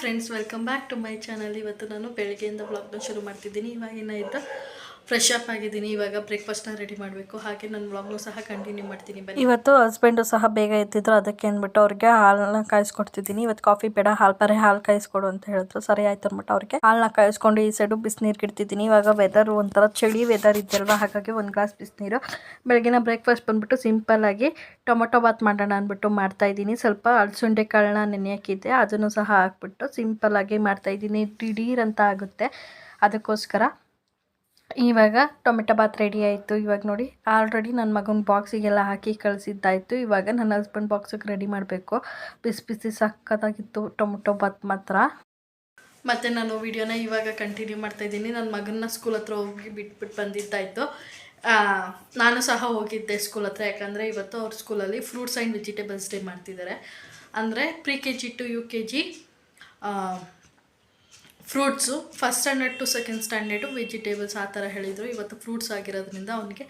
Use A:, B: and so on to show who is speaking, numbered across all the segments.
A: Friends welcome back to my channel ಇವತ್ತು ನಾನು ಬೆಳಗ್ಗೆಯಿಂದ ವ್ಲಾಗ್ನ ಶುರು ಮಾಡ್ತಿದ್ದೀನಿ. ಇವಾಗಿನ ಇದ್ದು ಫ್ರೆಶ್ ಅಪ್ ಆಗಿದ್ದೀನಿ, ಇವಾಗ ಬ್ರೇಕ್ಫಾಸ್ಟ್ನ ರೆಡಿ ಮಾಡಬೇಕು. ಹಾಗೆ ನನ್ನ ವ್ಲಾಗ್ನು ಸಹ ಕಂಟಿನ್ಯೂ ಮಾಡ್ತೀನಿ, ಬನ್ನಿ.
B: ಇವತ್ತು ಹಸ್ಬೆಂಡು ಸಹ ಬೇಗ ಎತ್ತಿದ್ರು, ಅದಕ್ಕೆ ಅಂದ್ಬಿಟ್ಟು ಅವ್ರಿಗೆ ಹಾಲನ್ನ ಕಾಯಿಸ್ಕೊಡ್ತಿದ್ದೀನಿ. ಇವತ್ತು ಕಾಫಿ ಬೇಡ, ಹಾಲು ಬರೀ ಹಾಲು ಕಾಯಿಸ್ಕೊಡು ಅಂತ ಹೇಳಿದ್ರು. ಸರಿ ಆಯ್ತು ಅಂದ್ಬಿಟ್ಟು ಅವ್ರಿಗೆ ಹಾಲನ್ನ ಕಾಯಿಸ್ಕೊಂಡು ಈ ಸೈಡು ಬಿಸಿನೀರು ಇಡ್ತಿದ್ದೀನಿ. ಇವಾಗ ವೆದರ್ ಒಂಥರ ಚಳಿ ವೆದರ್ ಇದೆಯಲ್ವಾ, ಹಾಗಾಗಿ ಒಂದು ಗ್ಲಾಸ್ ಬಿಸಿನೀರು. ಬೆಳಗಿನ ಬ್ರೇಕ್ಫಾಸ್ಟ್ ಬಂದ್ಬಿಟ್ಟು ಸಿಂಪಲ್ ಆಗಿ ಟೊಮೊಟೊ ಬಾತ್ ಮಾಡೋಣ ಅಂದ್ಬಿಟ್ಟು ಮಾಡ್ತಾ ಇದ್ದೀನಿ. ಸ್ವಲ್ಪ ಅಲಸಂಡೆ ಕಾಳನ್ನ ನೆನೆ ಹಾಕಿದ್ದೆ, ಅದನ್ನು ಸಹ ಹಾಕ್ಬಿಟ್ಟು ಸಿಂಪಲ್ ಆಗಿ ಮಾಡ್ತಾ ಇದ್ದೀನಿ. ದಿಢೀರ್ ಅಂತ ಆಗುತ್ತೆ. ಅದಕ್ಕೋಸ್ಕರ ಇವಾಗ ಟೊಮೆಟೊ ಬಾತ್ ರೆಡಿ ಆಯಿತು. ಇವಾಗ ನೋಡಿ ಆಲ್ರೆಡಿ ನನ್ನ ಮಗನ ಬಾಕ್ಸಿಗೆಲ್ಲ ಹಾಕಿ ಕಳಿಸಿದ್ದಾಯಿತು. ಇವಾಗ ನನ್ನ ಹಸ್ಬೆಂಡ್ ಬಾಕ್ಸಿಗೆ ರೆಡಿ ಮಾಡಬೇಕು. ಬಿಸಿ ಬಿಸಿ ಸಕ್ಕತ್ತಾಗಿತ್ತು ಟೊಮೆಟೊ ಬಾತ್ ಮಾತ್ರ.
A: ಮತ್ತು ನಾನು ವಿಡಿಯೋನ ಇವಾಗ ಕಂಟಿನ್ಯೂ ಮಾಡ್ತಾ ಇದ್ದೀನಿ. ನನ್ನ ಮಗನ ಸ್ಕೂಲ್ ಹತ್ರ ಹೋಗಿ ಬಿಟ್ಬಿಟ್ಟು ಬಂದಿದ್ದಾಯಿತು. ನಾನು ಸಹ ಹೋಗಿದ್ದೆ ಸ್ಕೂಲ್ ಹತ್ರ. ಯಾಕಂದರೆ ಇವತ್ತು ಅವ್ರ ಸ್ಕೂಲಲ್ಲಿ ಫ್ರೂಟ್ಸ್ ಆ್ಯಂಡ್ ವೆಜಿಟೇಬಲ್ಸ್ ಡೇ ಮಾಡ್ತಿದ್ದಾರೆ. ಅಂದರೆ pre K G to U K G fruits first standard to second standard vegetables ಆ ಥರ ಹೇಳಿದರು. ಇವತ್ತು ಫ್ರೂಟ್ಸ್ ಆಗಿರೋದ್ರಿಂದ ಅವನಿಗೆ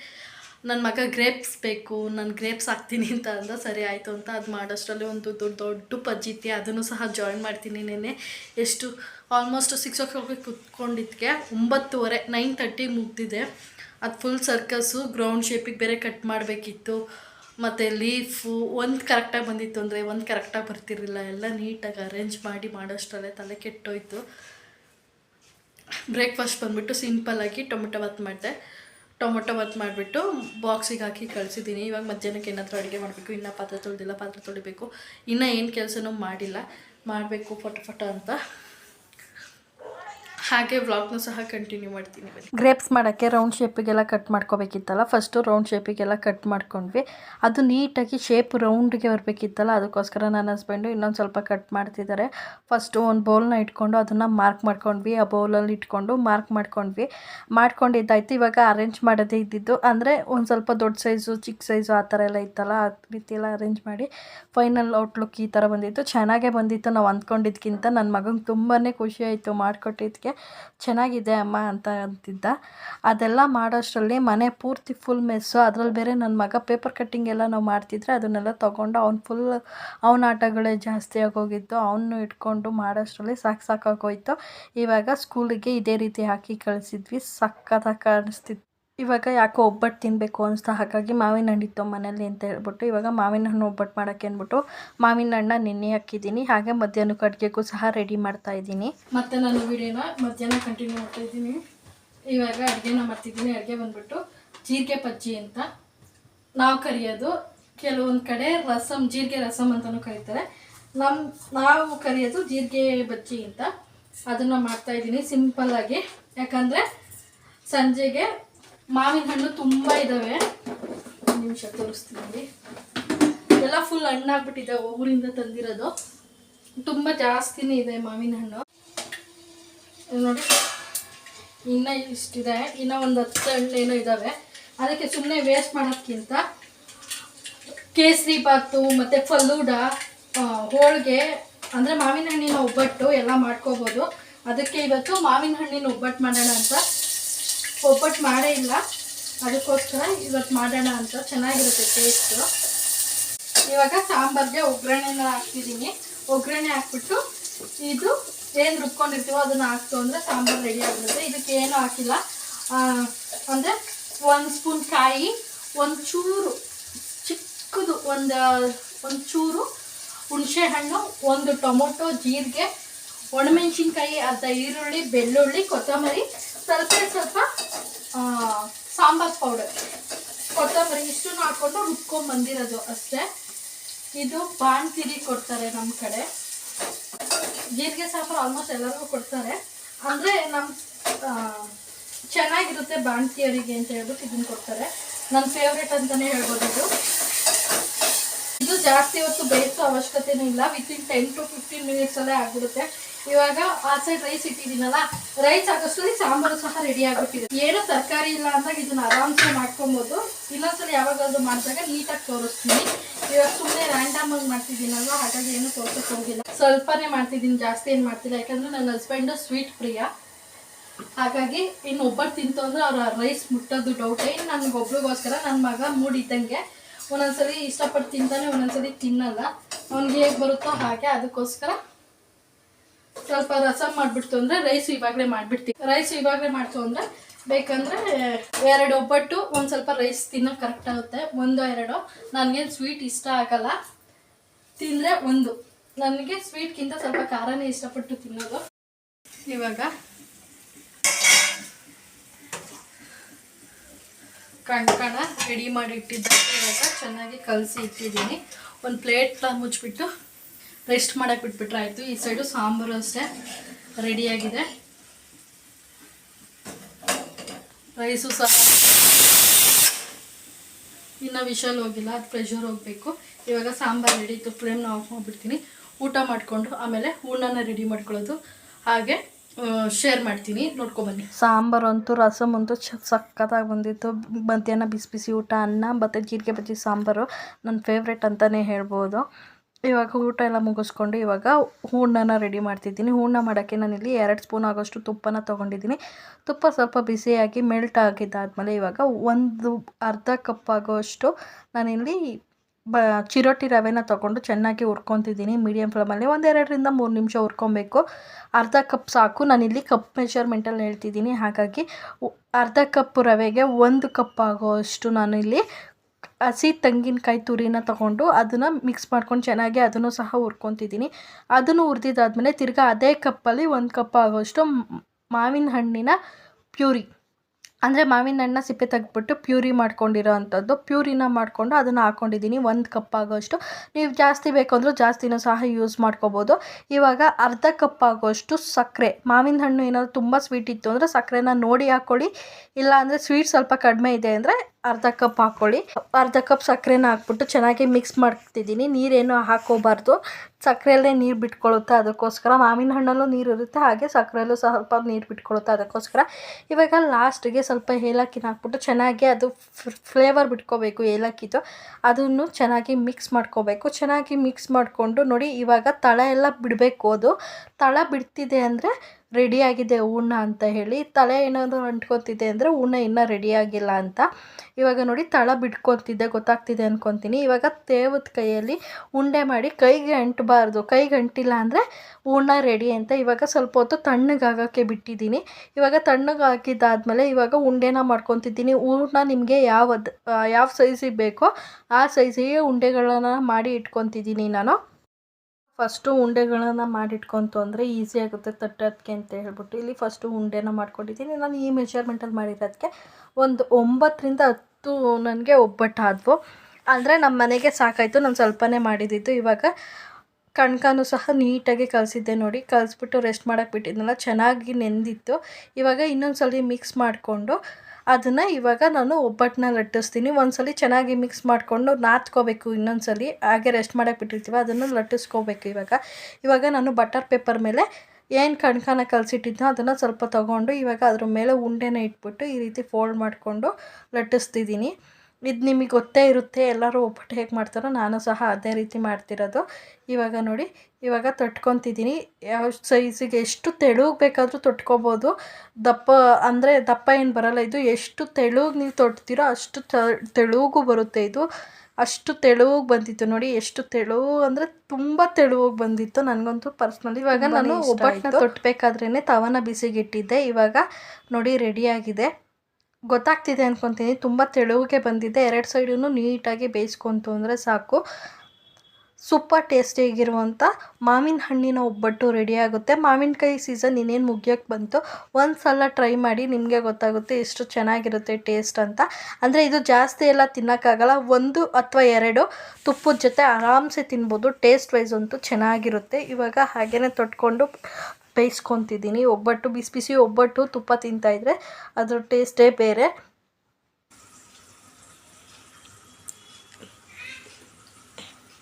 A: ನನ್ನ ಮಗ ಗ್ರೇಪ್ಸ್ ಬೇಕು, ನಾನು ಗ್ರೇಪ್ಸ್ ಹಾಕ್ತೀನಿ ಅಂತ ಅಂದ. ಸರಿ ಆಯಿತು ಅಂತ ಅದು ಮಾಡೋಷ್ಟರಲ್ಲಿ ಒಂದು ದೊಡ್ಡ ದೊಡ್ಡ ಪಜ್ಜಿತಿ ಅದನ್ನು ಸಹ ಜಾಯಿನ್ ಮಾಡ್ತೀನಿ ನೆನ್ನೆ. ಎಷ್ಟು ಆಲ್ಮೋಸ್ಟ್ ಸಿಕ್ಸ್ ಓ ಕ್ಲಾಕಿಗೆ ಕುತ್ಕೊಂಡಿದ್ದಕ್ಕೆ ಒಂಬತ್ತುವರೆ ನೈನ್ ತರ್ಟಿ ಮುಗ್ದಿದೆ. ಅದು ಫುಲ್ ಸರ್ಕಸ್ಸು ಗ್ರೌಂಡ್ ಶೇಪಿಗೆ ಬೇರೆ ಕಟ್ ಮಾಡಬೇಕಿತ್ತು. ಮತ್ತು ಲೀಫು ಒಂದು ಕರೆಕ್ಟಾಗಿ ಬಂದಿತ್ತು ಅಂದರೆ ಒಂದು ಕರೆಕ್ಟಾಗಿ ಬರ್ತಿರಲಿಲ್ಲ. ಎಲ್ಲ ನೀಟಾಗಿ ಅರೇಂಜ್ ಮಾಡಿ ಮಾಡೋಷ್ಟರಲ್ಲೇ ತಲೆ ಕೆಟ್ಟೋಯ್ತು. ಬ್ರೇಕ್ಫಾಸ್ಟ್ ಬಂದುಬಿಟ್ಟು ಸಿಂಪಲ್ಲಾಗಿ ಟೊಮೆಟೊ ಬತ್ ಮಾಡಿದೆ. ಟೊಮೊಟೊ ಬಾತ್ ಮಾಡಿಬಿಟ್ಟು ಬಾಕ್ಸಿಗೆ ಹಾಕಿ ಕಳಿಸಿದ್ದೀನಿ. ಇವಾಗ ಮಧ್ಯಾಹ್ನಕ್ಕೆ ಏನಾದರೂ ಅಡುಗೆ ಮಾಡಬೇಕು, ಇನ್ನೂ ಪಾತ್ರೆ ತೊಳೆದಿಲ್ಲ, ಪಾತ್ರೆ ತೊಳಿಬೇಕು. ಇನ್ನೂ ಏನು ಕೆಲಸನೂ ಮಾಡಿಲ್ಲ. ಮಾಡಬೇಕು ಫಟ ಅಂತ. ಹಾಗೆ ವ್ಲಾಗ್ನೂ ಸಹ ಕಂಟಿನ್ಯೂ ಮಾಡ್ತೀನಿ
B: ಗ್ರೇಪ್ಸ್ ಮಾಡೋಕ್ಕೆ ರೌಂಡ್ ಶೇಪಿಗೆಲ್ಲ ಕಟ್ ಮಾಡ್ಕೋಬೇಕಿತ್ತಲ್ಲ? ಫಸ್ಟು ರೌಂಡ್ ಶೇಪಿಗೆಲ್ಲ ಕಟ್ ಮಾಡ್ಕೊಂಡ್ವಿ. ಅದು ನೀಟಾಗಿ ಶೇಪ್ ರೌಂಡ್ಗೆ ಬರಬೇಕಿತ್ತಲ್ಲ, ಅದಕ್ಕೋಸ್ಕರ ನನ್ನ ಹಸ್ಬೆಂಡು ಇನ್ನೊಂದು ಸ್ವಲ್ಪ ಕಟ್ ಮಾಡ್ತಿದ್ದಾರೆ ಫಸ್ಟು ಒಂದು ಬೌಲ್ನ ಇಟ್ಕೊಂಡು ಅದನ್ನು ಮಾರ್ಕ್ ಮಾಡ್ಕೊಂಡ್ವಿ, ಆ ಬೌಲಲ್ಲಿ ಇಟ್ಕೊಂಡು ಮಾರ್ಕ್ ಮಾಡ್ಕೊಂಡ್ವಿ. ಮಾಡ್ಕೊಂಡಿದ್ದಾಯ್ತು, ಇವಾಗ ಅರೇಂಜ್ ಮಾಡೋದೇ ಇದ್ದಿದ್ದು. ಅಂದರೆ ಒಂದು ಸ್ವಲ್ಪ ದೊಡ್ಡ ಸೈಜು ಚಿಕ್ಕ ಸೈಜು ಆ ಥರ ಎಲ್ಲ ಇತ್ತಲ್ಲ, ಆ ರೀತಿ ಎಲ್ಲ ಅರೇಂಜ್ ಮಾಡಿ ಫೈನಲ್ ಔಟ್ಲುಕ್ ಈ ಥರ ಬಂದಿತ್ತು. ಚೆನ್ನಾಗೇ ಬಂದಿತ್ತು, ನಾವು ಅಂದ್ಕೊಂಡಿದ್ದಕ್ಕಿಂತ ನನ್ನ ಮಗಂಗೆ ತುಂಬಾ ಖುಷಿ ಆಯಿತು ಮಾಡಿಕೊಟ್ಟಿದ್ದಕ್ಕೆ ಚೆನ್ನಾಗಿದೆ ಅಮ್ಮ ಅಂತ ಅಂತಿದ್ದ. ಅದೆಲ್ಲ ಮಾಡೋಷ್ಟರಲ್ಲಿ ಮನೆ ಪೂರ್ತಿ ಫುಲ್ ಮೆಸ್ಸು ಅದರಲ್ಲಿ ಬೇರೆ ನನ್ನ ಮಗ ಪೇಪರ್ ಕಟ್ಟಿಂಗ್ ಎಲ್ಲ ನಾವು ಮಾಡ್ತಿದ್ರೆ ಅದನ್ನೆಲ್ಲ ತೊಗೊಂಡು ಅವ್ನು ಫುಲ್ ಅವನ ಆಟಗಳೇ ಜಾಸ್ತಿ ಆಗೋಗಿತ್ತು. ಅವನು ಇಟ್ಕೊಂಡು ಮಾಡೋಷ್ಟರಲ್ಲಿ ಸಾಕು ಸಾಕಾಗೋಯ್ತು. ಇವಾಗ ಸ್ಕೂಲಿಗೆ ಇದೇ ರೀತಿ ಹಾಕಿ ಕಳಿಸಿದ್ವಿ. ಸಕ್ಕತ್ತಾಗಿ ಕಾಣಿಸ್ತಿತ್ತು. ಇವಾಗ ಯಾಕೋ ಒಬ್ಬಟ್ಟು ತಿನ್ನಬೇಕು ಅನಿಸ್ತಾ, ಹಾಗಾಗಿ ಮಾವಿನ ಹಣ್ಣಿತ್ತು ಮನೇಲಿ ಅಂತ ಹೇಳ್ಬಿಟ್ಟು, ಇವಾಗ ಮಾವಿನ ಹಣ್ಣು ಒಬ್ಬಟ್ಟು ಮಾಡೋಕ್ಕೆ ಅಂದ್ಬಿಟ್ಟು ಮಾವಿನ ಹಣ್ಣ ನಿನ್ನೆ ಹಾಕಿದ್ದೀನಿ. ಹಾಗೆ ಮಧ್ಯಾಹ್ನಕ್ಕೆ ಅಡುಗೆಗೂ ಸಹ ರೆಡಿ ಮಾಡ್ತಾ ಇದ್ದೀನಿ.
A: ಮತ್ತೆ ನಾನು ವಿಡಿಯೋನ ಮಧ್ಯಾಹ್ನ ಕಂಟಿನ್ಯೂ ಮಾಡ್ತಾ ಇದ್ದೀನಿ. ಇವಾಗ ಅಡುಗೆನ ಮಾಡ್ತಿದ್ದೀನಿ. ಅಡುಗೆ ಬಂದ್ಬಿಟ್ಟು ಜೀರಿಗೆ ಬಜ್ಜಿ ಅಂತ. ನಾವು ಕರಿಯೋದು ಕೆಲವೊಂದು ಕಡೆ ರಸಮ್ ಜೀರಿಗೆ ರಸಮ್ ಅಂತಲೂ ಕರೀತಾರೆ. ನಮ್ಮ ನಾವು ಕರಿಯೋದು ಜೀರಿಗೆ ಬಜ್ಜಿ ಅಂತ. ಅದನ್ನು ಮಾಡ್ತಾ ಇದ್ದೀನಿ. ಸಿಂಪಲ್ಲಾಗಿ ಯಾಕಂದರೆ ಸಂಜೆಗೆ ಮಾವಿನ ಹಣ್ಣು ತುಂಬ ಇದ್ದಾವೆ ಒಂದು ನಿಮಿಷ ತೋರಿಸ್ತೀನಿ ಎಲ್ಲ ಫುಲ್ ಹಣ್ಣಾಗ್ಬಿಟ್ಟಿದೆ ಊರಿಂದ ತಂದಿರೋದು. ತುಂಬ ಜಾಸ್ತಿನೇ ಇದೆ ಮಾವಿನ ಹಣ್ಣು. ನೋಡಿ. ಇನ್ನೂ ಇಷ್ಟಿದೆ. ಇನ್ನೂ ಒಂದು ಹತ್ತು ಹಣ್ಣೇನೋ ಇದಾವೆ. ಅದಕ್ಕೆ ಸುಮ್ಮನೆ ವೇಸ್ಟ್ ಮಾಡೋಕ್ಕಿಂತ ಕೇಸರಿ ಬಾತು, ಮತ್ತು ಫಲೂಡ ಹೋಳಿಗೆ, ಅಂದರೆ ಮಾವಿನ ಹಣ್ಣಿನ ಒಬ್ಬಟ್ಟು ಎಲ್ಲ ಮಾಡ್ಕೋಬೋದು. ಅದಕ್ಕೆ ಇವತ್ತು ಮಾವಿನ ಹಣ್ಣಿನ ಒಬ್ಬಟ್ಟು ಮಾಡೋಣ ಅಂತ ಒಬ್ಬಟ್ಟು ಮಾಡೇ ಇಲ್ಲ. ಅದಕ್ಕೋಸ್ಕರ ಇವತ್ತು ಮಾಡೋಣ ಅಂತ ಚೆನ್ನಾಗಿರುತ್ತೆ ಟೇಸ್ಟು ಇವಾಗ ಸಾಂಬಾರ್ಗೆ ಒಗ್ಗರಣೆನ ಹಾಕ್ತಿದ್ದೀನಿ. ಒಗ್ಗರಣೆ ಹಾಕ್ಬಿಟ್ಟು ಇದು ಏನು ರುಬ್ಕೊಂಡಿರ್ತೀವೋ ಅದನ್ನು ಹಾಕ್ತು ಅಂದರೆ ಸಾಂಬಾರು ರೆಡಿ ಆಗಿರುತ್ತೆ. ಇದಕ್ಕೆ ಏನೂ ಹಾಕಿಲ್ಲ. ಅಂದರೆ ಒಂದು ಸ್ಪೂನ್ ಕಾಯಿ, ಒಂದು ಚೂರು ಚಿಕ್ಕದು ಒಂದು ಒಂದು ಚೂರು ಹುಣಸೆ ಹಣ್ಣು, ಒಂದು ಟೊಮೊಟೊ, ಜೀರಿಗೆ, ಒಣಮೆಣಸಿನ್ಕಾಯಿ, ಅರ್ಧ ಈರುಳ್ಳಿ, ಬೆಳ್ಳುಳ್ಳಿ, ಕೊತ್ತಂಬರಿ ಸ್ವಲ್ಪ ಸ್ವಲ್ಪ ಸಾಂಬಾರ್ ಪೌಡರ್ ಕೊತ್ತಂಬರಿ ಇಷ್ಟನ್ನು ಹಾಕೊಂಡು ರುಬ್ಕೊಂಡ್ ಬಂದಿರೋದು ಅಷ್ಟೇ. ಇದು ಬಾಣ್ತಿರಿ ಕೊಡ್ತಾರೆ ನಮ್ಮ ಕಡೆ. ಜೀರಿಗೆ ಸಾಂಬಾರು ಆಲ್ಮೋಸ್ಟ್ ಎಲ್ಲರಿಗೂ ಕೊಡ್ತಾರೆ. ಅಂದರೆ ನಮ್ಮ ಚೆನ್ನಾಗಿರುತ್ತೆ ಬಾಣ್ತಿಯರಿಗೆ ಅಂತ ಹೇಳ್ಬಿಟ್ಟು ಇದನ್ನು ಕೊಡ್ತಾರೆ. ನನ್ನ ಫೇವ್ರೇಟ್ ಅಂತಲೇ ಹೇಳ್ಬೋದು ಇದು. ಇದು ಜಾಸ್ತಿ ಹೊತ್ತು ಬೇಯಿಸೋ ಅವಶ್ಯಕತೆನೂ ಇಲ್ಲ. ವಿತಿನ್ ಟೆನ್ ಟು ಫಿಫ್ಟೀನ್ ಮಿನಿಟ್ಸಲ್ಲೇ ಆಗ್ಬಿಡುತ್ತೆ. ಇವಾಗ ಆ ಸೈಡ್ ರೈಸ್ ಇಟ್ಟಿದ್ದೀನಲ್ಲ ರೈಸ್ ಹಾಕೋಷ್ಟರಲ್ಲಿ ಸಾಂಬಾರು ಸಹ ರೆಡಿ ಆಗ್ಬಿಟ್ಟಿದೆ. ಏನು ತರಕಾರಿ ಇಲ್ಲ ಅಂದಾಗ ಇದನ್ನ ಆರಾಮ್ಸೆ ಮಾಡ್ಕೊಬೋದು. ಇನ್ನೊಂದ್ಸಲ ಯಾವಾಗಾದ್ರೂ ಮಾಡಿದಾಗ ನೀಟಾಗಿ ತೋರಿಸ್ತೀನಿ. ಇವಾಗ ಸುಮ್ಮನೆ ರ್ಯಾಂಡಮ್ ಆಗಿ ಮಾಡ್ತಿದ್ದೀನಲ್ವ, ಹಾಗಾಗಿ ಏನು ತೋರ್ಸಕ್ಕೆ ಹೋಗಿಲ್ಲ. ಸ್ವಲ್ಪನೇ ಮಾಡ್ತಿದ್ದೀನಿ, ಜಾಸ್ತಿ ಏನು ಮಾಡ್ತಿಲ್ಲ. ಯಾಕಂದ್ರೆ ನನ್ನ ಹಸ್ಬೆಂಡು ಸ್ವೀಟ್ ಪ್ರಿಯ. ಹಾಗಾಗಿ ಇನ್ನು ಒಬ್ಬರು ತಿಂತು ಅಂದ್ರೆ ಅವ್ರ ರೈಸ್ ಮುಟ್ಟೋದು ಡೌಟ್ ಇನ್ನು ನನಗೆ ಒಬ್ರಿಗೋಸ್ಕರ ನನ್ನ ಮಗ ಮೂಡಿದ್ದಂಗೆ ಒಂದೊಂದ್ಸರಿ ಇಷ್ಟಪಟ್ಟು ತಿಂತಾನೆ ಒಂದೊಂದ್ಸರಿ ತಿನ್ನಲ್ಲ. ಅವ್ನಿಗೆ ಹೇಗೆ ಬರುತ್ತೋ ಹಾಗೆ ಅದಕ್ಕೋಸ್ಕರ ಸ್ವಲ್ಪ ರಸಮ್ ಮಾಡಿಬಿಡ್ತು ಅಂದರೆ ರೈಸ್ ಇವಾಗಲೇ ಮಾಡಿಬಿಡ್ತೀವಿ. ರೈಸ್ ಇವಾಗಲೇ ಮಾಡ್ತು ಅಂದರೆ ಬೇಕಂದರೆ ಎರಡು ಒಬ್ಬಟ್ಟು, ಒಂದು ಸ್ವಲ್ಪ ರೈಸ್ ತಿನ್ನೋಕೆ ಕರೆಕ್ಟ್ ಆಗುತ್ತೆ. ಒಂದೋ, ಎರಡು. ನನಗೇನು ಸ್ವೀಟ್ ಇಷ್ಟ ಆಗಲ್ಲ. ತಿಂದರೆ ಒಂದು. ನನಗೆ ಸ್ವೀಟ್ಗಿಂತ ಸ್ವಲ್ಪ ಖಾರನೇ ಇಷ್ಟಪಟ್ಟು ತಿನ್ನೋದು. ಇವಾಗ ಕಣ್ಕಣ ರೆಡಿ ಮಾಡಿ ಇಟ್ಟಿದ್ದೆ. ಇವಾಗ ಚೆನ್ನಾಗಿ ಕಲಸಿ ಇಟ್ಟಿದ್ದೀನಿ. ಒಂದು ಪ್ಲೇಟ್ ಮುಚ್ಚಿಬಿಟ್ಟು ರೆಸ್ಟ್ ಮಾಡೋಕ್ಕೆ ಬಿಟ್ಬಿಟ್ರೆ ಆಯಿತು. ಈ ಸೈಡು ಸಾಂಬಾರು ಅಷ್ಟೇ ರೆಡಿಯಾಗಿದೆ ರೈಸು ಸಹ ಇನ್ನು ವಿಶಲ್ ಹೋಗಿಲ್ಲ, ಅದು ಪ್ರೆಷರ್ ಹೋಗಬೇಕು. ಇವಾಗ ಸಾಂಬಾರು ರೆಡಿ ಇತ್ತು ಫ್ಲೇಮ್ನ ಆಫ್ ಮಾಡಿಬಿಡ್ತೀನಿ. ಊಟ ಮಾಡಿಕೊಂಡು ಆಮೇಲೆ ಹೂರ್ಣನ ರೆಡಿ ಮಾಡ್ಕೊಳ್ಳೋದು. ಹಾಗೆ ಶೇರ್ ಮಾಡ್ತೀನಿ. ನೋಡ್ಕೊಬನ್ನಿ
B: ಸಾಂಬಾರು ಅಂತೂ ರಸಮ್ ಅಂತೂ ಸಖತ್ತಾಗಿ ಬಂದಿತ್ತು. ಮಧ್ಯಾಹ್ನ ಬಿಸಿ ಬಿಸಿ ಊಟ, ಅನ್ನ ಮತ್ತು ಜೀರಿಗೆ ಬಜ್ಜಿ ಸಾಂಬಾರು. ನನ್ನ ಫೇವ್ರೆಟ್ ಅಂತಲೇ ಹೇಳ್ಬೋದು. ಇವಾಗ ಊಟ ಎಲ್ಲ ಮುಗಿಸ್ಕೊಂಡು ಇವಾಗ ಹೂರ್ಣನ ರೆಡಿ ಮಾಡ್ತಿದ್ದೀನಿ. ಹೂರ್ಣ ಮಾಡೋಕ್ಕೆ ನಾನಿಲ್ಲಿ ಎರಡು ಸ್ಪೂನ್ ಆಗೋಷ್ಟು ತುಪ್ಪನ ತೊಗೊಂಡಿದ್ದೀನಿ. ತುಪ್ಪ ಸ್ವಲ್ಪ ಬಿಸಿಯಾಗಿ ಮೆಲ್ಟ್ ಆಗಿದ್ದಾದಮೇಲೆ ಇವಾಗ ಒಂದು ಅರ್ಧ ಕಪ್ ಆಗೋಷ್ಟು ನಾನಿಲ್ಲಿ ಬ, ಚಿರೋಟಿ ರವೆನ ತೊಗೊಂಡು ಚೆನ್ನಾಗಿ ಹುರ್ಕೊತಿದ್ದೀನಿ. ಮೀಡಿಯಮ್ ಫ್ಲೇಮಲ್ಲಿ ಒಂದೆರಡರಿಂದ ಮೂರು ನಿಮಿಷ ಹುರ್ಕೊಬೇಕು. ಅರ್ಧ ಕಪ್ ಸಾಕು. ನಾನಿಲ್ಲಿ ಕಪ್ ಮೆಷರ್ಮೆಂಟಲ್ಲಿ ಹೇಳ್ತಿದ್ದೀನಿ. ಹಾಗಾಗಿ ಅರ್ಧ ಕಪ್ ರವೆಗೆ ಒಂದು ಕಪ್ ಆಗೋಷ್ಟು ನಾನಿಲ್ಲಿ ಹಸಿ ತೆಂಗಿನಕಾಯಿ ತುರಿನ ತಗೊಂಡು ಅದನ್ನು ಮಿಕ್ಸ್ ಮಾಡ್ಕೊಂಡು ಚೆನ್ನಾಗಿ ಅದನ್ನು ಸಹ ಹುರ್ಕೊತಿದ್ದೀನಿ. ಅದನ್ನು ಹುರಿದಿದ್ದಾದ್ಮೇಲೆ ತಿರ್ಗಾ ಅದೇ ಕಪ್ಪಲ್ಲಿ ಒಂದು ಕಪ್ ಆಗೋಷ್ಟು ಮಾವಿನ ಹಣ್ಣಿನ ಪ್ಯೂರಿ. ಅಂದರೆ ಮಾವಿನ ಹಣ್ಣನ್ನ ಸಿಪ್ಪೆ ತೆಗೆದ್ಬಿಟ್ಟು ಪ್ಯೂರಿ ಮಾಡ್ಕೊಂಡಿರೋ ಅಂಥದ್ದು. ಪ್ಯೂರಿನ ಮಾಡಿಕೊಂಡು ಅದನ್ನು ಹಾಕ್ಕೊಂಡಿದ್ದೀನಿ ಒಂದು ಕಪ್ ಆಗೋಷ್ಟು. ನೀವು ಜಾಸ್ತಿ ಬೇಕಂದ್ರೂ ಜಾಸ್ತಿನೂ ಸಹ ಯೂಸ್ ಮಾಡ್ಕೋಬೋದು. ಇವಾಗ ಅರ್ಧ ಕಪ್ ಆಗೋಷ್ಟು ಸಕ್ಕರೆ. ಮಾವಿನ ಹಣ್ಣು ಏನಾದರೂ ತುಂಬ ಸ್ವೀಟ್ ಇತ್ತು ಅಂದರೆ ಸಕ್ಕರೆನ ನೋಡಿ ಹಾಕ್ಕೊಳ್ಳಿ ಇಲ್ಲ ಅಂದರೆ ಸ್ವೀಟ್ ಸ್ವಲ್ಪ ಕಡಿಮೆ ಇದೆ ಅಂದರೆ ಅರ್ಧ ಕಪ್ ಹಾಕ್ಕೊಳ್ಳಿ ಅರ್ಧ ಕಪ್ ಸಕ್ಕರೆನ ಹಾಕ್ಬಿಟ್ಟು ಚೆನ್ನಾಗಿ ಮಿಕ್ಸ್ ಮಾಡ್ತಿದ್ದೀನಿ. ನೀರೇನು ಹಾಕೋಬಾರ್ದು. ಸಕ್ಕರೆಯಲ್ಲೇ ನೀರು ಬಿಟ್ಕೊಳ್ಳುತ್ತೆ ಅದಕ್ಕೋಸ್ಕರ. ಮಾವಿನ ಹಣ್ಣಲ್ಲೂ ನೀರು ಇರುತ್ತೆ, ಹಾಗೆ ಸಕ್ಕರೆಯಲ್ಲೂ ಸ್ವಲ್ಪ ನೀರು ಬಿಟ್ಕೊಳ್ಳುತ್ತೆ ಅದಕ್ಕೋಸ್ಕರ. ಇವಾಗ ಲಾಸ್ಟಿಗೆ ಸ್ವಲ್ಪ ಏಲಕ್ಕಿನ ಹಾಕ್ಬಿಟ್ಟು ಚೆನ್ನಾಗಿ ಅದು ಫ್ಲೇವರ್ ಬಿಟ್ಕೋಬೇಕು ಏಲಕ್ಕಿದು. ಅದನ್ನು ಚೆನ್ನಾಗಿ ಮಿಕ್ಸ್ ಮಾಡ್ಕೋಬೇಕು. ಚೆನ್ನಾಗಿ ಮಿಕ್ಸ್ ಮಾಡಿಕೊಂಡು ನೋಡಿ ಇವಾಗ ತಳ ಎಲ್ಲ ಬಿಡಬೇಕು ಅದು. ತಳ ಬಿಡ್ತಿದೆ ಅಂದರೆ ರೆಡಿಯಾಗಿದೆ ಹೂರ್ಣ ಅಂತ ಹೇಳಿ ತಲೆ ಏನಾದರೂ ಅಂಟ್ಕೊತಿದೆ ಅಂದರೆ ಹೂರ್ಣ ಇನ್ನೂ ರೆಡಿಯಾಗಿಲ್ಲ ಅಂತ. ಇವಾಗ ನೋಡಿ ತಳ ಬಿಟ್ಕೊತಿದ್ದೆ ಗೊತ್ತಾಗ್ತಿದೆ ಅಂದ್ಕೊತೀನಿ ಇವಾಗ ತೇವದ ಕೈಯಲ್ಲಿ ಉಂಡೆ ಮಾಡಿ ಕೈಗೆ ಅಂಟಬಾರ್ದು. ಕೈಗೆ ಅಂಟಿಲ್ಲ ಅಂದರೆ ಹೂರ್ಣ ರೆಡಿ ಅಂತ ಇವಾಗ ಸ್ವಲ್ಪ ಹೊತ್ತು ತಣ್ಣಗಾಗೋಕ್ಕೆ ಬಿಟ್ಟಿದ್ದೀನಿ. ಇವಾಗ ತಣ್ಣಗಾಕಿದ್ದಾದಮೇಲೆ ಇವಾಗ ಉಂಡೆನ ಮಾಡ್ಕೊತಿದ್ದೀನಿ. ಹೂರ್ಣ ನಿಮಗೆ ಯಾವ ಯಾವ ಸೈಜಿಗೆ ಬೇಕೋ ಆ ಸೈಜಿಗೆ ಉಂಡೆಗಳನ್ನು ಮಾಡಿ ಇಟ್ಕೊತಿದ್ದೀನಿ ನಾನು. ಫಸ್ಟು ಉಂಡೆಗಳನ್ನು ಮಾಡಿಟ್ಕೊಂತು ಅಂದರೆ ಈಸಿ ಆಗುತ್ತೆ ತಟ್ಟೋದಕ್ಕೆ ಅಂತ ಹೇಳ್ಬಿಟ್ಟು. ಇಲ್ಲಿ ಫಸ್ಟು ಉಂಡೆನ ಮಾಡ್ಕೊಂಡಿದ್ದೀನಿ. ನಾನು ಈ ಮೆಷರ್ಮೆಂಟಲ್ಲಿ ಮಾಡಿರೋದಕ್ಕೆ ಒಂದು ಒಂಬತ್ತರಿಂದ ಹತ್ತು ನನಗೆ ಒಬ್ಬಟ್ಟಾದವು. ಅಂದರೆ ನಮ್ಮ ಮನೆಗೆ ಸಾಕಾಯಿತು, ನಾನು ಸ್ವಲ್ಪನೇ ಮಾಡಿದ್ದಿದ್ದು ಇವಾಗ ಕಣ್ಕನೂ ಸಹ ನೀಟಾಗಿ ಕಲಸಿದ್ದೆ ನೋಡಿ. ಕಲಿಸ್ಬಿಟ್ಟು ರೆಸ್ಟ್ ಮಾಡೋಕ್ಕೆ ಬಿಟ್ಟಿದ್ನಲ್ಲ, ಚೆನ್ನಾಗಿ ನೆಂದಿತ್ತು. ಇವಾಗ ಇನ್ನೊಂದು ಸಲ ಮಿಕ್ಸ್ ಮಾಡಿಕೊಂಡು ಅದನ್ನು ಇವಾಗ ನಾನು ಒಬ್ಬಟ್ಟನ್ನ ಲಟ್ಟಿಸ್ತೀನಿ. ಒಂದ್ಸಲಿ ಚೆನ್ನಾಗಿ ಮಿಕ್ಸ್ ಮಾಡಿಕೊಂಡು ನಾದ್ಕೋಬೇಕು ಇನ್ನೊಂದು ಸಲ ಹಾಗೆ ರೆಸ್ಟ್ ಮಾಡೋಕ್ಕೆ ಬಿಟ್ಟಿರ್ತೀವಿ, ಅದನ್ನು ಲಟ್ಟಿಸ್ಕೋಬೇಕು ಇವಾಗ. ಇವಾಗ ನಾನು ಬಟರ್ ಪೇಪರ್ ಮೇಲೆ ಏನು ಕಣ್ಕನ ಕಲಸಿಟ್ಟಿದ್ನೋ ಅದನ್ನು ಸ್ವಲ್ಪ ತೊಗೊಂಡು ಇವಾಗ ಅದ್ರ ಮೇಲೆ ಉಂಡೆನ ಇಟ್ಬಿಟ್ಟು ಈ ರೀತಿ ಫೋಲ್ಡ್ ಮಾಡಿಕೊಂಡು ಲಟ್ಟಿಸ್ತಿದ್ದೀನಿ. ಇದು ನಿಮಗೆ ಗೊತ್ತೇ ಇರುತ್ತೆ ಎಲ್ಲರೂ ಒಬ್ಬಟ್ಟು ಹೇಗೆ ಮಾಡ್ತಾರೋ ನಾನು ಸಹ ಅದೇ ರೀತಿ ಮಾಡ್ತಿರೋದು. ಇವಾಗ ನೋಡಿ ಇವಾಗ ತೊಟ್ಕೊತಿದ್ದೀನಿ. ಯಾವ ಸೈಜಿಗೆ ಎಷ್ಟು ತೆಳುಗೆ ಬೇಕಾದರೂ ತೊಟ್ಕೊಬೋದು. ದಪ್ಪ ಅಂದರೆ ದಪ್ಪ ಏನು ಬರಲ್ಲ ಇದು ಎಷ್ಟು ತೆಳುಗೆ ನೀವು ತೊಟ್ತೀರೋ ಅಷ್ಟು ತೆಳುಗೂ ಬರುತ್ತೆ ಇದು. ಅಷ್ಟು ತೆಳುವಾಗಿ ಬಂದಿತ್ತು ನೋಡಿ ಎಷ್ಟು ತೆಳುವು ಅಂದರೆ ತುಂಬ ತೆಳುವಾಗಿ ಬಂದಿತ್ತು ನನಗಂತೂ ಪರ್ಸ್ನಲಿ. ಇವಾಗ ನಾನು ಒಬ್ಬಟ್ಟನ್ನ ತೊಟ್ಟಬೇಕಾದ್ರೇ ತವನ ಬಿಸಿಗಿಟ್ಟಿದ್ದೆ. ಇವಾಗ ನೋಡಿ ರೆಡಿಯಾಗಿದೆ ಗೊತ್ತಾಗ್ತಿದೆ ಅಂದ್ಕೊತೀನಿ ತುಂಬ ತೆಳುವಿಗೆ ಬಂದಿದೆ. ಎರಡು ಸೈಡೂ ನೀಟಾಗಿ ಬೇಯಿಸ್ಕೊಂತು ಅಂದರೆ ಸಾಕು. ಸೂಪರ್ ಟೇಸ್ಟಿಯಾಗಿರುವಂಥ ಮಾವಿನ ಹಣ್ಣಿನ ಒಬ್ಬಟ್ಟು ರೆಡಿಯಾಗುತ್ತೆ ಮಾವಿನಕಾಯಿ ಸೀಸನ್ ಇನ್ನೇನು ಮುಗಿಯೋಕ್ಕೆ ಬಂತು ಒಂದು ಸಲ ಟ್ರೈ ಮಾಡಿ ನಿಮಗೆ ಗೊತ್ತಾಗುತ್ತೆ ಎಷ್ಟು ಚೆನ್ನಾಗಿರುತ್ತೆ ಟೇಸ್ಟ್ ಅಂತ. ಅಂದರೆ ಇದು ಜಾಸ್ತಿ ಎಲ್ಲ ತಿನ್ನೋಕ್ಕಾಗಲ್ಲ, ಒಂದು ಅಥವಾ ಎರಡು ತುಪ್ಪದ ಜೊತೆ ಆರಾಮ್ಸೆ ತಿನ್ಬೋದು. ಟೇಸ್ಟ್ ವೈಸ್ ಅಂತೂ ಚೆನ್ನಾಗಿರುತ್ತೆ. ಇವಾಗ ಹಾಗೇ ತೊಟ್ಕೊಂಡು ಬೇಯಿಸ್ಕೊತಿದ್ದೀನಿ. ಒಬ್ಬಟ್ಟು ಬಿಸಿ ಬಿಸಿ ಒಬ್ಬಟ್ಟು ತುಪ್ಪ ತಿಂತಾಯಿದ್ರೆ ಅದ್ರ ಟೇಸ್ಟೇ ಬೇರೆ.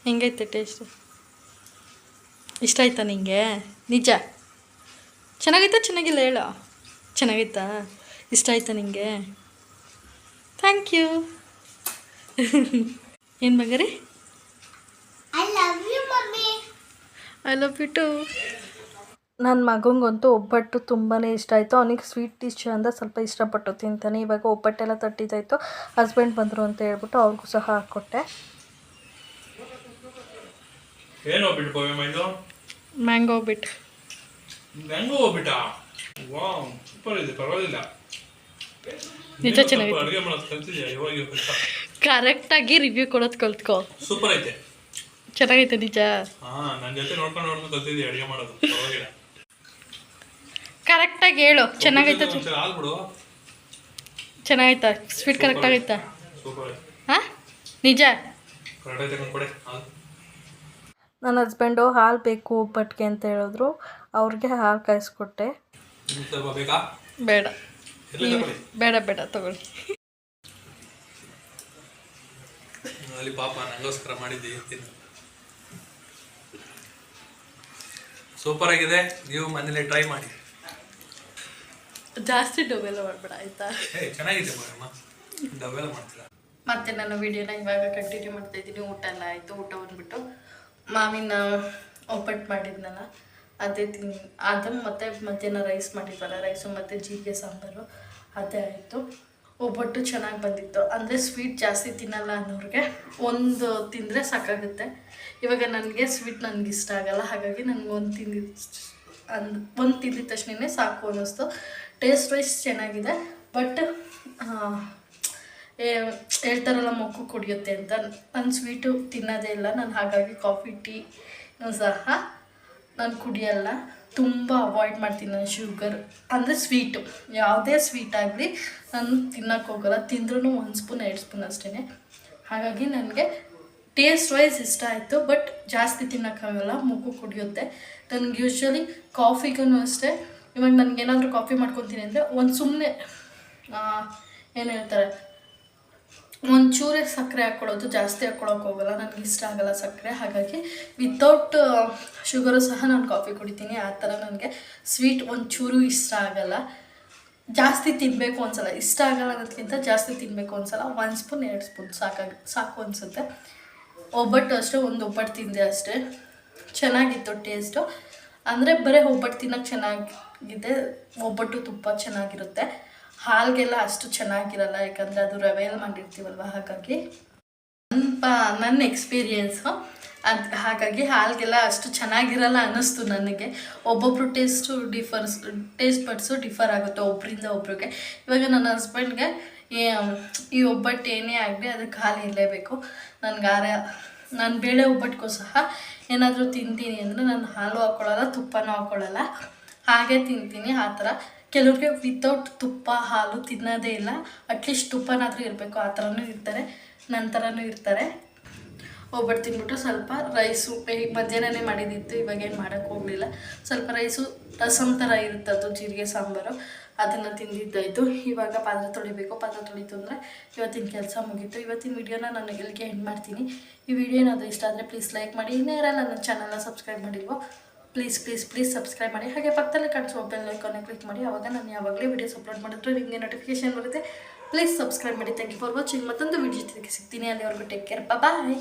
B: ಹೆಂಗೈತೆ ಟೇಸ್ಟ್? ಇಷ್ಟ ಆಯ್ತಾ ನಿಂಗೆ? ನಿಜ? ಚೆನ್ನಾಗೈತಾ ಚೆನ್ನಾಗಿಲ್ಲ ಹೇಳು. ಚೆನ್ನಾಗೈತಾ? ಇಷ್ಟ ಆಯ್ತಾ ನಿಂಗೆ? ಥ್ಯಾಂಕ್ ಯು ಏನು ಮಗರಿ. ಐ ಲವ್ ಯು ಟು ನನ್ನ ಮಗನಿಗಂತೂ ಒಬ್ಬಟ್ಟು ತುಂಬಾ ಇಷ್ಟ ಆಯಿತು. ಅವನಿಗೆ ಸ್ವೀಟ್ ಡಿಶ್ ಅಂತ ಸ್ವಲ್ಪ ಇಷ್ಟಪಟ್ಟು ತಿಂತಾನೆ. ಇವಾಗ ಒಬ್ಬಟ್ಟೆಲ್ಲ ತಟ್ಟಿದ್ದಾಯಿತು. ಹಸ್ಬೆಂಡ್ ಬಂದರು ಅಂತ ಹೇಳ್ಬಿಟ್ಟು ಅವ್ರಿಗೂ ಸಹ ಹಾಕ್ಕೊಟ್ಟೆ. Mango bit
C: mango wow super ಇದೆ ಪರವಾಗಿಲ್ಲ.
A: ನಿಜ ಚೆನ್ನಾಗಿದೆ.
C: ಅಡುಗೆ ಮಾಡೋದು ಕಲ್ತಿದ್ಯಾ ಇವಾಗ? ಇವಾಗ
A: ಕರೆಕ್ಟಾಗಿ ರಿವ್ಯೂ ಕೊಡೋದು ಕಲ್ತ್ಕೋ.
C: ಸೂಪರ್ ಐತೆ.
A: ಚೆನ್ನಾಗೈತೆ ನಿಜ.
C: ಹಾ ನನ್ನ ಜೊತೆ ನೋಡ್ಕೊಂಡು ನೋಡ್ಕೊಂಡು ಕಲ್ತಿದ್ಯಾ ಅಡುಗೆ ಮಾಡೋದು? ಪರವಾಗಿಲ್ಲ.
A: ಕರೆಕ್ಟಾಗಿ ಹೇಳು. ಚೆನ್ನಾಗೈತ ಚೆನ್ನಾಗೈತ. ಸ್ವೀಟ್ ಕರೆಕ್ಟ್ ಆಗೈತ
C: ಸೂಪರ್ ಐತೆ
A: ಹಾಂ? ನಿಜ?
B: ನನ್ನ ಹಸ್ಬೆಂಡು ಹಾಲು ಬೇಕು ಒಬ್ಬಟ್ಟಿಗೆ ಅಂತ ಹೇಳಿದ್ರು. ಅವ್ರಿಗೆ ಹಾಲು ಕಾಯಿಸ್ಕೊಟ್ಟೆ.
A: ಬೇಡ. ಬೇಡ ಬೇಡ ತಗೊಳ್ಳಿ.
C: ಅಲ್ಲಿ ಪಾಪ ನಂಗೋಸ್ಕರ ಮಾಡಿದ್ದೆ ಸೂಪರ್ ಆಗಿದೆ. ನೀವು ಮನೇಲಿ ಟ್ರೈ ಮಾಡಿ.
A: ಜಾಸ್ತಿ ಡೊಬೆಲ್ಲ ಮಾಡಬೇಡ ಆಯ್ತಾ?
C: ಚೆನ್ನಾಗಿದೆ ಡೊಬೆಲ್ಲ
A: ಮತ್ತೆ ನಾನು ವಿಡಿಯೋನ ಇವಾಗ ಕಂಟಿನ್ಯೂ ಮಾಡ್ತಾ ಇದ್ದೀನಿ. ಊಟ ಎಲ್ಲ ಆಯಿತು ಊಟ ಬಂದ್ಬಿಟ್ಟು ಮಾವಿನ ಒಬ್ಬಟ್ಟು ಮಾಡಿದ್ನಲ್ಲ ಅದೇ ತಿನ್ ಅದು ಮತ್ತೆ ಮಧ್ಯಾಹ್ನ ರೈಸ್ ಮಾಡಿದ್ವಲ್ಲ ರೈಸು ಮತ್ತು ಜೀರಿಗೆ ಸಾಂಬಾರು ಅದೇ ಆಯಿತು. ಒಬ್ಬಟ್ಟು ಚೆನ್ನಾಗಿ ಬಂದಿತ್ತು. ಅಂದರೆ ಸ್ವೀಟ್ ಜಾಸ್ತಿ ತಿನ್ನಲ್ಲ ಅನ್ನೋರಿಗೆ ಒಂದು ತಿಂದರೆ ಸಾಕಾಗುತ್ತೆ. ಇವಾಗ ನನಗೆ ಸ್ವೀಟ್ ನನಗೆ ಇಷ್ಟ ಆಗಲ್ಲ ಹಾಗಾಗಿ ನನಗೆ ಒಂದು ತಿಂದಿದ್ದು ಅಂದ್ ಒಂದು ತಿಂದಿದ ತಕ್ಷಣವೇ ಸಾಕು ಅನ್ನಿಸ್ತು. ಟೇಸ್ಟ್ ವೈಸ್ ಚೆನ್ನಾಗಿದೆ ಬಟ್ ಹೇಳ್ತಾರಲ್ಲ ಮೊಕ್ಕು ಕುಡಿಯುತ್ತೆ ಅಂತ. ನಾನು ಸ್ವೀಟು ತಿನ್ನೋದೇ ಇಲ್ಲ, ನಾನು ಹಾಗಾಗಿ ಕಾಫಿ ಟೀ ಸಹ ನಾನು ಕುಡಿಯಲ್ಲ. ತುಂಬ ಅವಾಯ್ಡ್ ಮಾಡ್ತೀನಿ ನಾನು ಶುಗರ್ ಅಂದರೆ ಸ್ವೀಟು ಯಾವುದೇ ಸ್ವೀಟ್ ಆಗಲಿ ನಾನು ತಿನ್ನೋಕೆ ಹೋಗಲ್ಲ. ತಿಂದ್ರೂ ಒಂದು ಸ್ಪೂನ್ ಎರಡು ಸ್ಪೂನ್ ಅಷ್ಟೇ ಹಾಗಾಗಿ ನನಗೆ ಟೇಸ್ಟ್ ವೈಸ್ ಇಷ್ಟ ಆಯಿತು ಬಟ್ ಜಾಸ್ತಿ ತಿನ್ನೋಕ್ಕಾಗಲ್ಲ ಮುಕ್ಕು ಕುಡಿಯುತ್ತೆ. ನನಗೆ ಯೂಶ್ವಲಿ ಕಾಫಿಗೂ ಅಷ್ಟೇ. ಇವಾಗ ನನಗೇನಾದರೂ ಕಾಫಿ ಮಾಡ್ಕೊತೀನಿ ಅಂದರೆ ಒಂದು ಸುಮ್ಮನೆ ಏನು ಹೇಳ್ತಾರೆ, ಒಂಚೂರೇ ಸಕ್ಕರೆ ಹಾಕ್ಕೊಳ್ಳೋದು ಜಾಸ್ತಿ ಹಾಕ್ಕೊಳಕ್ಕೆ ಹೋಗಲ್ಲ, ನನಗೆ ಇಷ್ಟ ಆಗಲ್ಲ ಸಕ್ಕರೆ. ಹಾಗಾಗಿ ವಿತೌಟ್ ಶುಗರು ಸಹ ನಾನು ಕಾಫಿ ಕುಡಿತೀನಿ. ಆ ಥರ ನನಗೆ ಸ್ವೀಟ್ ಒಂಚೂರು ಇಷ್ಟ ಆಗಲ್ಲ. ಜಾಸ್ತಿ ತಿನ್ನಬೇಕು ಅನ್ಸಲ್ಲ ಇಷ್ಟ ಆಗಲ್ಲ ಅನ್ನೋದಕ್ಕಿಂತ ಜಾಸ್ತಿ ತಿನ್ನಬೇಕು ಅನ್ಸಲ್ಲ ಒನ್ ಸ್ಪೂನ್, ಎರಡು ಸ್ಪೂನ್ ಸಾಕಾಗಿ, ಸಾಕು ಅನಿಸುತ್ತೆ. ಒಬ್ಬಟ್ಟು ಅಷ್ಟೇ, ಒಂದು ಒಬ್ಬಟ್ಟು ತಿಂದೆ ಅಷ್ಟೇ. ಚೆನ್ನಾಗಿತ್ತು ಟೇಸ್ಟು ಅಂದರೆ ಬರೀ ಒಬ್ಬಟ್ಟು ತಿನ್ನೋಕೆ ಚೆನ್ನಾಗಿದೆ ಒಬ್ಬಟ್ಟು ತುಪ್ಪ ಚೆನ್ನಾಗಿರುತ್ತೆ. ಹಾಲಿಗೆಲ್ಲ ಅಷ್ಟು ಚೆನ್ನಾಗಿರಲ್ಲ, ಯಾಕಂದರೆ ಅದು ರವೆಯಲ್ಲಿ ಮಾಡಿರ್ತೀವಲ್ವ, ಹಾಗಾಗಿ ನನ್ನ ನನ್ನ ಎಕ್ಸ್ಪೀರಿಯೆನ್ಸು ಅದು, ಹಾಗಾಗಿ ಹಾಲಿಗೆಲ್ಲ ಅಷ್ಟು ಚೆನ್ನಾಗಿರಲ್ಲ ಅನ್ನಿಸ್ತು ನನಗೆ. ಒಬ್ಬೊಬ್ರು taste differs taste buds differ ಆಗುತ್ತೆ ಒಬ್ಬರಿಂದ ಒಬ್ರಿಗೆ. ಇವಾಗ ನನ್ನ ಹಸ್ಬೆಂಡ್ಗೆ ಈ ಒಬ್ಬಟ್ಟು ಏನೇ ಆಗಲಿ, ಅದಕ್ಕೆ ಹಾಲು ಇರಲೇಬೇಕು. ನನಗೆ ಆರ ನಾನು ಬೇಳೆ ಒಬ್ಬಟ್ಟಿಗೂ ಸಹ ಏನಾದರೂ ತಿಂತೀನಿ ಅಂದರೆ ನಾನು ಹಾಲು ಹಾಕ್ಕೊಳ್ಳಲ್ಲ ತುಪ್ಪನೂ ಹಾಕ್ಕೊಳ್ಳಲ್ಲ ಹಾಗೆ ತಿಂತೀನಿ ಆ ಥರ. ಕೆಲವ್ರಿಗೆ ವಿತೌಟ್ ತುಪ್ಪ, ಹಾಲು ತಿನ್ನೋದೇ ಇಲ್ಲ. ಅಟ್ಲೀಸ್ಟ್ ತುಪ್ಪನಾದರೂ ಇರಬೇಕು, ಆ ಥರನೂ ಇರ್ತಾರೆ ನನ್ನ ಥರನೂ ಇರ್ತಾರೆ. ಒಬ್ಬಟ್ಟು ತಿಂದ್ಬಿಟ್ಟು ಸ್ವಲ್ಪ ರೈಸು ಮಧ್ಯಾಹ್ನನೇ ಮಾಡಿದ್ದಿತ್ತು ಇವಾಗ ಏನು ಮಾಡೋಕ್ಕೆ ಹೋಗಲಿಲ್ಲ. ಸ್ವಲ್ಪ ರೈಸು ರಸಮ್ ಥರ ಇರುತ್ತೆ ಅದು, ಜೀರಿಗೆ, ಸಾಂಬಾರು. ಅದನ್ನು ತಿಂದಿದ್ದಾಯಿತು. ಇವಾಗ ಪಾತ್ರೆ ತೊಳಿಬೇಕು. ಪಾತ್ರೆ ತೊಳಿತು ಅಂದರೆ ಇವತ್ತಿನ ಕೆಲಸ ಮುಗೀತು. ಇವತ್ತಿನ ವಿಡಿಯೋನ ನಾನು ಇಲ್ಲಿಗೆ ಎಂಡ್ ಮಾಡ್ತೀನಿ. ಈ ವಿಡಿಯೋ ಏನಾದರೂ ಇಷ್ಟ ಆದರೆ ಪ್ಲೀಸ್ ಲೈಕ್ ಮಾಡಿ. ಇನ್ನೇ ಇರೋಲ್ಲ ನನ್ನ ಚಾನಲ್ನ ಸಬ್ಸ್ಕ್ರೈಬ್ ಮಾಡಿಲ್ವೋ ಪ್ಲೀಸ್ ಪ್ಲೀಸ್ ಪ್ಲೀಸ್ ಸಬ್ಸ್ಕ್ರೈಬ್ ಮಾಡಿ. ಹಾಗೆ ಪಕ್ಕದಲ್ಲಿ ಕಾಣಿಸೋ ಬೆಲ್ ಐಕಾನ್ನ ಕ್ಲಿಕ್ ಮಾಡಿ. ಅವಾಗ ನಾನು ಯಾವಾಗಲೇ ವೀಡಿಯೋಸ್ ಅಪ್ಲೋಡ್ ಮಾಡಿದ್ರು ನಿಮಗೆ ನೋಟಿಫಿಕೇಶನ್ ಬರುತ್ತೆ. ಪ್ಲೀಸ್ ಸಬ್ಸ್ಕ್ರೈಬ್ ಮಾಡಿ. ಥ್ಯಾಂಕ್ ಯು ಫಾರ್ ವಾಚಿಂಗ್ ಮತ್ತೊಂದು ವಿಡಿಯೋ ಜೊತೆಗೆ ಸಿಗ್ತೀನಿ. ಅಲ್ಲಿವರೆಗೂ ಟೇಕ್ ಕೇರ್ ಬಾಯ್